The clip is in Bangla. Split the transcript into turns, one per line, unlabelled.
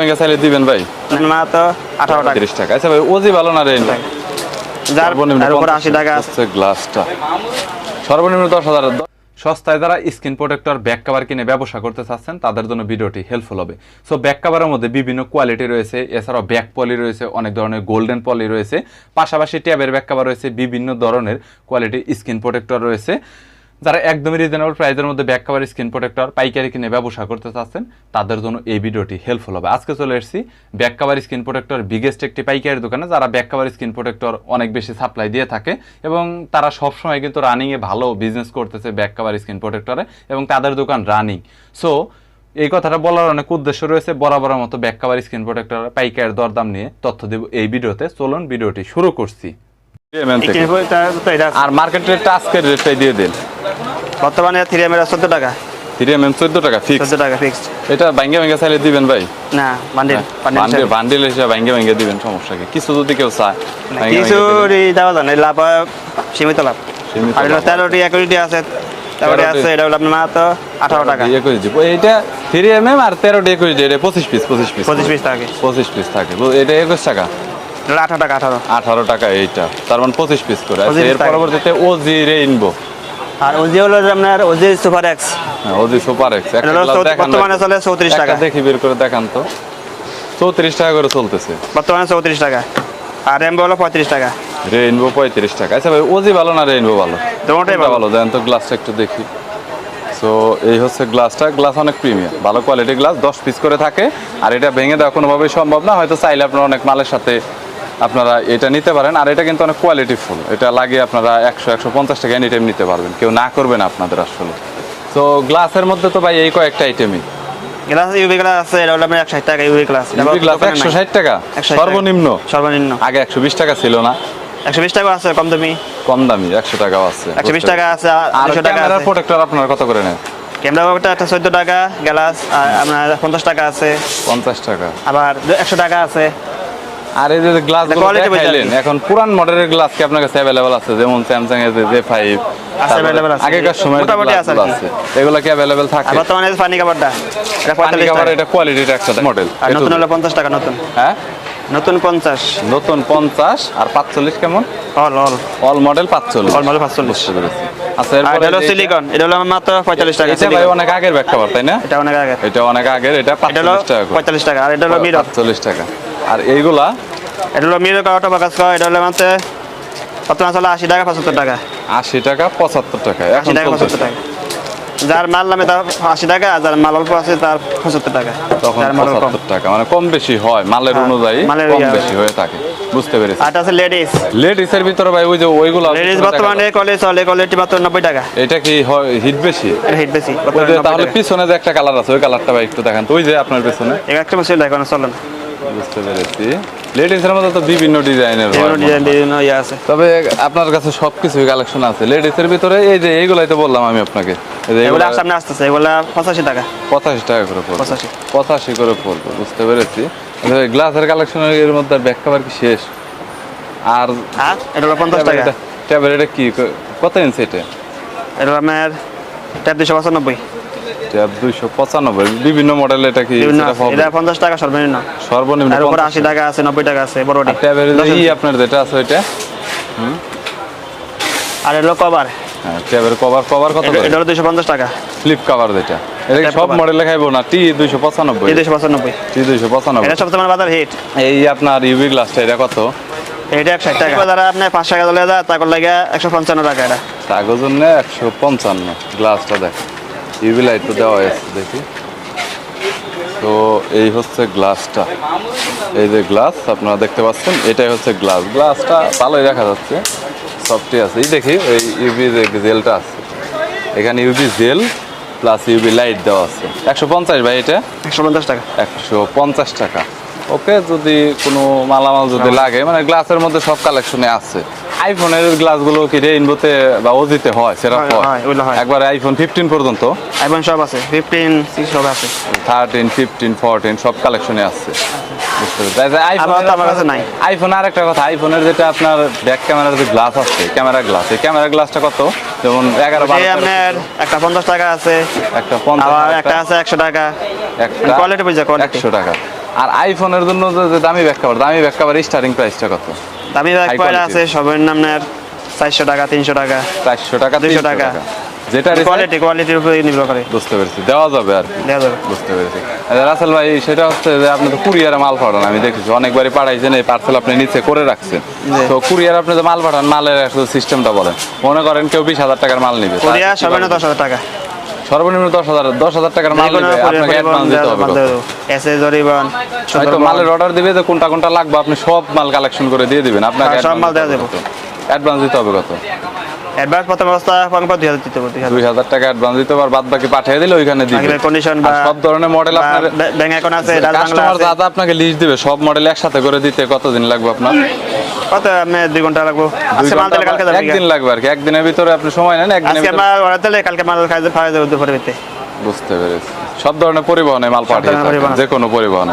ভেঙে চাইলে দিবেন ভাই?
মাত্র আঠারো টাকা।
তিরিশ টাকা। আচ্ছা ভাই ওজি ভালো না
যার উপর আশি টাকা আছে।
গ্লাসটা। সর্বনিম্ন দশ হাজার সস্তায় যারা স্ক্রিন প্রোটেক্টর ব্যাক কাভার কিনে ব্যবসা করতে চাচ্ছেন তাদের জন্য ভিডিওটি হেল্পফুল হবে। সো ব্যাক কাভারের মধ্যে বিভিন্ন কোয়ালিটি রয়েছে। এছাড়াও ব্যাক পলি রয়েছে অনেক ধরনের গোল্ডেন পলি রয়েছে। পাশাপাশি ট্যাবের ব্যাক কাভার রয়েছে বিভিন্ন ধরনের কোয়ালিটি স্ক্রিন প্রোটেক্টর রয়েছে। যারা একদমই রিজনেবল প্রাইসের মধ্যে ব্যাক কাভার স্ক্রিন প্রোটেক্টর পাইকারি কিনে ব্যবসা করতে চাচ্ছেন, তাদের জন্য এই ভিডিওটি হেল্পফুল হবে। আজকে চলে এসেছি back cover screen protector biggest একটি পাইকারি দোকানে, যারা ব্যাক কাভার স্ক্রিন প্রোটেক্টর অনেক বেশি সাপ্লাই দিয়ে থাকে এবং তারা সবসময় কিন্তু রানিংয়ে ভালো বিজনেস করতেছে ব্যাক কাভার স্ক্রিন প্রোটেক্টরে এবং তাদের দোকান রানিং সো এই কথাটা বলার অনেক উদ্দেশ্য রয়েছে বরাবরের মতো ব্যাক কাভার স্ক্রিন প্রোটেক্টর পাইকারের দরদাম নিয়ে তথ্য দেব এই ভিডিওতে। চলুন ভিডিওটি শুরু করছি।
এটা
আর মার্কেট রেটটা আজকের রেটটাই দিয়ে দিন।
বর্তমানে থ্রি এম এর চোদ্দ টাকা।
থ্রি এম এম চোদ্দ টাকা ফিক্স
চোদ্দ টাকা ফিক্সড
এটা ভাঙ্গে ভাঙ্গে চাইলে দিবেন ভাই।
না বান্ডিল
বান্ডিল বান্ডিল হিসেবে ভাঙ্গে ভাঙ্গে দিবেন সমস্যা কি? কিছু যদি কেউ চায় ভাঙ্গে
কিছু
ভাঙ্গে
দেওয়া যায় না লাভ হয় সীমিত লাভ। আর তেরোটি আছে তেরোটি
13টি
আছে এটা হলো আপনার মাত্র আঠারো টাকা।
দিব এইটা থ্রি এম এম আর তেরোটি একুশ এটা পঁচিশ পিস পঁচিশ পিস
পঁচিশ পিস থাকে।
পঁচিশ পিস থাকে। এটা একুশ টাকা।
এটা আঠারো টাকা আঠারো।
আঠারো টাকা এইটা। তার মানে পঁচিশ পিস করে।
25
এর পরবর্তীতে ওজি রেইনবো
আর ওজি হলো আপনার OG super X
OG super X
বর্তমানে চলে চৌত্রিশ টাকা
দেখি বের করে দেখান তো। চৌত্রিশ টাকা করে চলতেছে।
বর্তমানে চৌত্রিশ টাকা। আর র্যাম্বো হলো পঁয়ত্রিশ টাকা।
রেইনবো পঁয়ত্রিশ টাকা। আচ্ছা ভাই ওজি ভালো না রেইনবো ভালো?
দুটোটাই। ভালো।
দেন তো গ্লাসটা একটু দেখি। সো এই হচ্ছে গ্লাসটা গ্লাস অনেক প্রিমিয়াম ভালো কোয়ালিটি গ্লাস দশ পিস করে থাকে। আর এটা ভেঙে দেওয়া কোনোভাবেই সম্ভব না। হয়তো চাইলে আপনার অনেক মালের সাথে আপনারা এটা নিতে পারেন আর এটা কিন্তু অনেক কোয়ালিটি ফুল। এটা লাগিয়ে আপনারা একশো একশো পঞ্চাশ টাকা এনি টাইম নিতে পারবেন। কেউ না করবেন আপনাদের আসলে। তো গ্লাসের মধ্যে তো ভাই এই কয়েকটা আইটেমই
গ্লাস ইউভি গ্লাস আছে এটা হলো আপনার একশো ষাট টাকা ইউভি গ্লাস
গ্লাস একশো
160 টাকা।
সর্বনিম্ন?
সর্বনিম্ন।
আগে একশো বিশ টাকা ছিল না।
একশো বিশ টাকা আছে কম দামি।
কম দামি একশো টাকাও আছে।
একশো বিশ টাকা আছে টাকা।
ক্যামেরার
আছে।
প্রোটেক্টর আপনার কত করে নেন?
ক্যামেরা একটা চোদ্দ টাকা গ্লাস আর আপনার পঞ্চাশ টাকা আছে।
পঞ্চাশ টাকা।
আবার একশো টাকা আছে।
আর এই যে গ্লাস দেখাইলেন এখন পুরান মডেলের গ্লাস কি আপনার কাছে অ্যাভেলেবল আছে? যেমন স্যামসাং এর যে ফাইভ আগেকার সময়
মোটামুটি আছে
এগুলো কি অ্যাভেলেবল থাকে?
বর্তমানে পানি কাপড়টা
পানি
টাকা।
এটা কোয়ালিটির একটা মডেল
নতুন হলো পঞ্চাশ টাকা নতুন।
হ্যাঁ?
নতুন পঞ্চাশ।
নতুন পঞ্চাশ আর পাঁচচল্লিশ কেমন?
অল অল
অল মডেল পাঁচচল্লিশ।
All model 45
আচ্ছা
আর হলো সিলিকন এটা হলো মাত্র পঁয়তাল্লিশ টাকা
এটা ভাই অনেক আগের ব্যাক কভার তাই না?
এটা অনেক আগে
এটা অনেক আগের এটা
এটা হলো
পাঁচচল্লিশ টাকা করে।
পঁয়তাল্লিশ টাকা আর এটা হলো মিরর
পাঁচচল্লিশ টাকা। আর এইগুলা?
এটা হলো মিরর কাওয়াটা বাকাস করা এটা হলো মাত্র বর্তমানে চলে আশি টাকা পঁচাত্তর টাকা।
আশি টাকা পঁচাত্তর টাকা
আশি টাকা। পঁচাত্তর টাকা। যার মাল নামে তার আশি টাকা আর যার মাল অল্প আছে তার পঁচাত্তর টাকা।
তখন পঁচাত্তর টাকা মানে কম বেশি হয় মালের
হ্যাঁ,
অনুযায়ী কম বেশি হয়ে থাকে বুঝতে পেরেছি।
আর আছে লেডিস
লেডিসের ভিতরে ভাই ওই যে ওইগুলো
লেডিস বর্তমানে কলেজ চলে কলেজটি মাত্র নব্বই টাকা।
এটা কি হিট বেশি?
হিট বেশি 90
তাহলে পিছনে যে একটা কালার আছে ওই কালারটা ভাই একটু দেখান। তো ওই যে আপনার পেছনে।
একটা মেশিন এখন চলে না।
বুঝতে পেরেছি। লেডিসের মধ্যে তো বিভিন্ন ডিজাইনের
বিভিন্ন ইয়ে আছে।
তবে আপনার কাছে সবকিছুই কালেকশন আছে। লেডিসের ভিতরে এই যে এইগুলাই তো বললাম আমি আপনাকে।
এগুলো সামনে আসতেছে এগুলো পঁচাশি টাকা।
পঁচাশি টাকা করে পড়বে।
পঁচাশি।
পঁচাশি করে পড়বে বুঝতে পেরেছি। গ্লাসের কালেকশন এর মধ্যে ব্যাক কাভার কি শেষ? আর
এটা হলো পঞ্চাশ টাকা।
এটা কি? কত ইঞ্চি এটা?
এটা আপনার ট্যাপ দুশো পঁচানব্বই।
ট্যাব দুইশো পঁচানব্বই। বিভিন্ন মডেল এটা কি
বিভিন্ন
সেটা
আছে।
হবে?
এটা পঞ্চাশ টাকা সর্বনিম্ন।
সর্বনিম্ন
আর উপরে
50
টাকা আছে নব্বই টাকা আছে বড়টি
আর ট্যাবের আপনার যেটা আছে ওইটা?
আর এটা কভার
হ্যাঁ ট্যাবের কভার কভার কত
এটা টাকা।
ফ্লিপ কভার যেটা। এটা সব। মডেলে না? টি দুইশো পঁচানব্বই।
এই পঁচানব্বই।
টি দুইশো পঁচানব্বই।
এটা সবচেয়ে আমার বাজার হিট
এই আপনার ইউভি গ্লাসটা এটা কত?
এটা একশো টাকা। যারা আপনি পাঁচ টাকা চলে যায় লাগে টাকা এটা।
কাগজ জন্য একশো পঞ্চান্ন গ্লাসটা দেখ। ইউভি লাইট তো দেওয়া আছে দেখি। তো এই হচ্ছে গ্লাসটা এই যে গ্লাস আপনারা দেখতে পাচ্ছেন এটাই হচ্ছে গ্লাস গ্লাসটা ভালোই দেখা যাচ্ছে সফটই আছে। এই দেখি ওই ইউভি যে জেলটা আছে। এখানে UV gel plus UV light দেওয়া আছে। একশো পঞ্চাশ ভাই এটা?
একশো পঞ্চাশ টাকা।
একশো পঞ্চাশ টাকা। ওকে যদি কোনো মালামাল যদি লাগে মানে গ্লাসের মধ্যে সব কালেকশনে আছে। আইফোনের গ্লাসগুলো কি রেইনবোতে বা ওজিতে হয় সেটা
হয়,
হয়?
হয়, হয়।
একবার আইফোন ফিফটিন পর্যন্ত?
আইফোন সব আছে ফিফটিন সব আছে।
থার্টিন ফিফটিন ফোরটিন সব কালেকশনে আছে। আইফোন আর একটা কথা আইফোনের যেটা আপনার ব্যাক ক্যামেরার যে গ্লাস আছে ক্যামেরা গ্লাস এই ক্যামেরা গ্লাসটা কত? যেমন এগারো
আপনার একটা পঞ্চাশ টাকা আছে
একটা পঞ্চাশ
একটা আছে একশো টাকা।
একটা
কোয়ালিটি কোয়ালিটি
একশো টাকা। আর আইফোনের জন্য যে দামি ব্যাক কভার দামি ব্যাক কভার স্টার্টিং প্রাইসটা কত?
দামি পয়লা
quality।
আছে? সবের নামের চারশো টাকা তিনশো টাকা।
চারশো টাকা
200
তিনশো
টাকা।
টাকা। যেটা
কোয়ালিটি কোয়ালিটির উপরে নির্ভর করে।
বুঝতে পেরেছি। দেওয়া যাবে আর
দেওয়া যাবে।
বুঝতে পেরেছি। আচ্ছা, রাসেল ভাই সেটা হচ্ছে যে আপনি তো কুরিয়ারে মাল পাঠান আমি দেখেছি। অনেকবারই পাঠাইছেন এই পার্সেল আপনি নিচে করে রাখছেন। তো কুরিয়ার আপনি যে মাল পাঠান মালের একটা সিস্টেমটা বলেন। মনে করেন কেউ বিশ হাজার টাকার মাল নিবে
কোরিয়া
তার কি
সর্বনিম্ন
বলবেন?
দশ হাজার টাকা।
সর্বনিম্ন দশ হাজার দশ হাজার টাকার মাল নিবে আপনাকে অ্যাডভান্স দিতে হবে।
এসএ জরিবান
হয়তো মালের অর্ডার দিবে যে কোনটা কোনটা লাগবে আপনি সব মাল কালেকশন করে দিয়ে দিবেন। আপনাকে
হ্যাঁ, সব মাল দেওয়া যাবে।
অ্যাডভান্স দিতে হবে কত?
অ্যাডভান্স প্রথম অবস্থা পর দুই হাজার দিতে হবে দুই হাজার।
টাকা অ্যাডভান্স দিতে হবে আর বাদ বাকি পাঠিয়ে দিলে ওইখানে দিবে। আর
বা-
সব ধরনের মডেল আপনার
ব্যাংক অ্যাকাউন্ট আছে
কাস্টমার যা আপনাকে লিস্ট দিবে সব মডেল একসাথে করে দিতে কতদিন লাগবে আপনার?
কত? আমি দুই ঘণ্টা লাগবো। আজকে মাল
ঘণ্টা
দিলে কালকে যাবে
একদিন লাগবে আর কি একদিনের ভিতরে আপনি সময় নেন একদিনের
আজকে মাল অর্ডার দিলে কালকে মাল খাই খাওয়া যাবে দুপুরে ভিতরে।
বুঝতে পেরেছি। সব ধরনের পরিবহনে মাল পাঠিয়ে যে কোনো পরিবহনে।